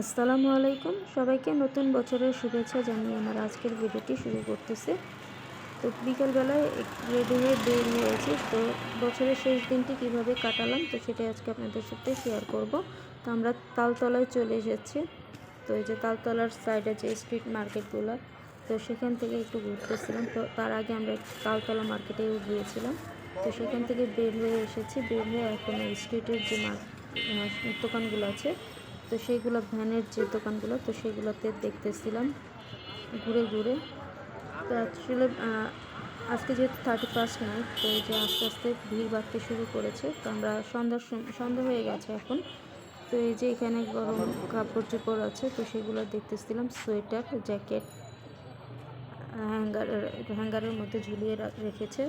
আসসালামু আলাইকুম। সবাইকে নতুন বছরের শুভেচ্ছা জানিয়ে আমার আজকের ভিডিওটি শুরু করতেছে। তো বিকেলবেলায় রেডি হয়ে বের হয়েছি। তো বছরের শেষ দিনটি কীভাবে কাটালাম, তো সেটাই আজকে আপনাদের সাথে শেয়ার করব। তো আমরা তালতলায় চলে এসেছি। তো এই যে তালতলার সাইডে যে স্ট্রিট মার্কেটগুলো তো সেখান থেকে একটু ঘুরতেছিলাম। তো তার আগে আমরা তালতলা মার্কেটেও গিয়েছিলাম। তো সেখান থেকে বের হয়ে এসেছি। বের হয়ে এখন স্ট্রিটের যে দোকানগুলো আছে তো সেইগুলো ভ্যানের যে দোকানগুলো, তো সেগুলোতে দেখতেছিলাম, ঘুরে ঘুরে। তো আসলে আজকে যেহেতু থার্টি ফার্স্ট নাইট তো এই যে আস্তে আস্তে ভিড় বাড়তে শুরু করেছে, তো আমরা সন্ধ্যার সন্ধ্যা হয়ে গেছে এখন। তো এই যে এখানে গরম কাপড় চোপড় আছে, তো সেগুলো দেখতেছিলাম, সোয়েটার, জ্যাকেট হ্যাঙ্গার হ্যাঙ্গারের মধ্যে ঝুলিয়ে রেখেছে।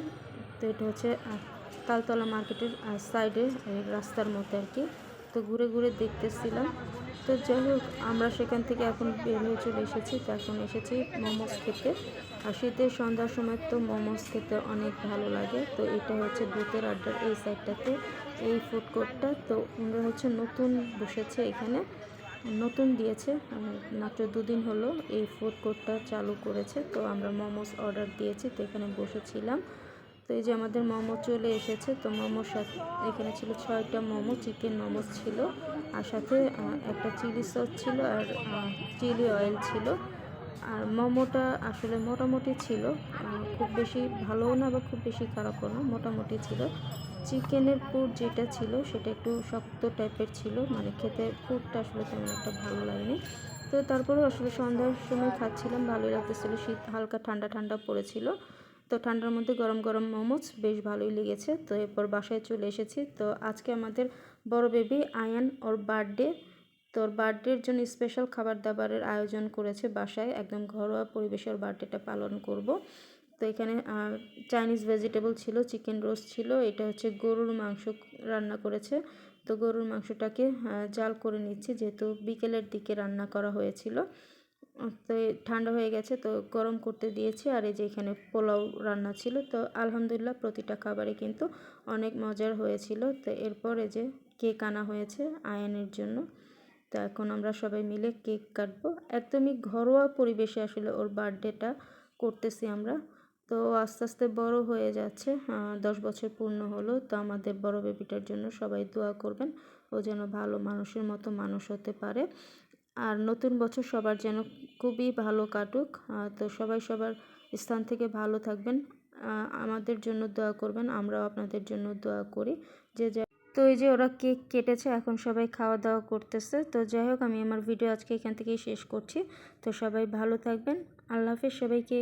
তো এটা হচ্ছে তালতলা মার্কেটের সাইডে রাস্তার মধ্যে আর কি। তো ঘুরে ঘুরে দেখতেছিলাম। তো যাই হোক আমরা সেখান থেকে এখন বের হয়ে চলে এসেছি। তো এখন এসেছি মোমোস খেতে। আর শীতের সন্ধ্যার সময় তো মোমোস খেতে অনেক ভালো লাগে। তো এটা হচ্ছে ভূতের আড্ডার এই সাইডটাতে এই ফুড কোর্টটা তো ওনারা হচ্ছে নতুন বসেছে এখানে। নতুন দিয়েছে মাত্র দুদিন হলো এই ফুড কোর্টটা চালু করেছে। তো আমরা মোমোস অর্ডার দিয়েছি, তো এখানে বসেছিলাম। তো এই যে আমাদের মোমো চলে এসেছে, তো মোমোর সাথে এখানে ছিল ছয়টা মোমো, চিকেন মোমোস ছিল আর সাথে একটা চিলি সস ছিল আর চিলি অয়েল ছিল। আর মোমোটা আসলে মোটামুটি ছিল খুব বেশি ভালোও না বা খুব বেশি খারাপও না, মোটামুটি ছিল। চিকেনের পুর যেটা ছিল সেটা একটু শক্ত টাইপের ছিল মানে খেতে পুরটা আসলে তেমন একটা ভালো লাগেনি। তো তারপরেও আসলে সন্ধ্যার সময় খাচ্ছিলাম, ভালোই লাগতেছিল, শীত হালকা ঠান্ডা ঠান্ডা পড়েছিল। তো ঠান্ডার মধ্যে গরম গরম মোমোজ বেশ ভালোই লেগেছে। তো এরপর বাসায় চলে এসেছি। তো আজকে আমাদের বড় বেবি আয়ান, ওর বার্থডে। তোর বার্থডের জন্য স্পেশাল খাবার দাবারের আয়োজন করেছে বাসায়। একদম ঘরোয়া পরিবেশে ওর বার্থডেটা পালন করব। তো এখানে চাইনিজ ভেজিটেবল ছিল, চিকেন রোস্ট ছিল। এটা হচ্ছে গরুর মাংস রান্না করেছে। তো গরুর মাংসটাকে জাল করে নিচ্ছি। যেহেতু বিকেলের দিকে রান্না করা হয়েছিল। তো ঠান্ডা হয়ে গেছে, তো গরম করতে দিয়েছি। আর এই যে এখানে পোলাও রান্না ছিল, তো আলহামদুলিল্লাহ প্রতিটা খাবারে কিন্তু অনেক মজার হয়েছিল। তো এরপরে যে কেক আনা হয়েছে আয়নের জন্য। তো এখন আমরা সবাই মিলে কেক কাটবো। একদমই ঘরোয়া পরিবেশে আসলে ওর বার্থডেটা করতেছি আমরা। তো আস্তে আস্তে বড় হয়ে যাচ্ছে দশ বছর পূর্ণ হলো। তো আমাদের বড় বেবিটার জন্য সবাই দোয়া করবেন। ও যেন ভালো মানুষের মতো মানুষ হতে পারে। আর নতুন বছর সবার যেন খুবই ভালো কাটুক। তো সবাই সবার স্থান থেকে ভালো থাকবেন। আমাদের জন্য দোয়া করবেন, আমরাও আপনাদের জন্য দোয়া করি। যে তো এই যে ওরা কেক কেটেছে, এখন সবাই খাওয়া দাওয়া করতেছে। তো যাই হোক, আমি আমার ভিডিও আজকে এখান থেকেই শেষ করছি। তো সবাই ভালো থাকবেন। আল্লাহ হাফেজ সবাইকে।